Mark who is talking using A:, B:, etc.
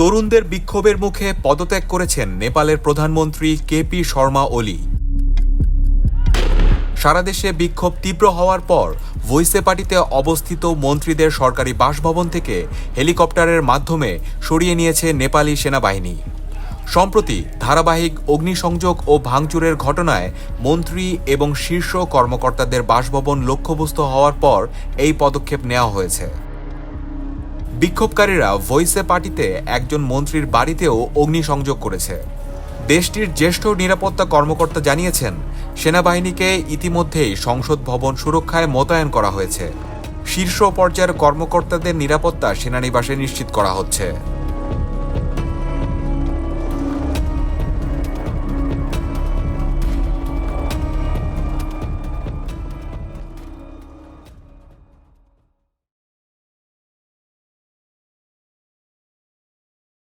A: তরুণদের বিক্ষোভের মুখে পদত্যাগ করেছেন নেপালের প্রধানমন্ত্রী কেপি শর্মা ওলি। সারা দেশে বিক্ষোভ তীব্র হওয়ার পর ভৈসেপাটিতে অবস্থিত মন্ত্রীদের সরকারি বাসভবন থেকে হেলিকপ্টারের মাধ্যমে সরিয়ে নিয়েছে নেপালি সেনাবাহিনী। সম্প্রতি ধারাবাহিক অগ্নিসংযোগ ও ভাঙচুরের ঘটনায় মন্ত্রী এবং শীর্ষ কর্মকর্তাদের বাসভবন লক্ষ্যবস্তু হওয়ার পর এই পদক্ষেপ নেওয়া হয়েছে। বিক্ষোভকারীরা ভয়েসে পার্টিতে একজন মন্ত্রীর বাড়িতেও অগ্নিসংযোগ করেছে। দেশটির জ্যেষ্ঠ নিরাপত্তা কর্মকর্তা জানিয়েছেন, সেনাবাহিনীকে ইতিমধ্যেই সংসদ ভবন সুরক্ষায় মোতায়েন করা হয়েছে। শীর্ষ পর্যায়ের কর্মকর্তাদের নিরাপত্তা সেনানিবাসে নিশ্চিত করা হচ্ছে।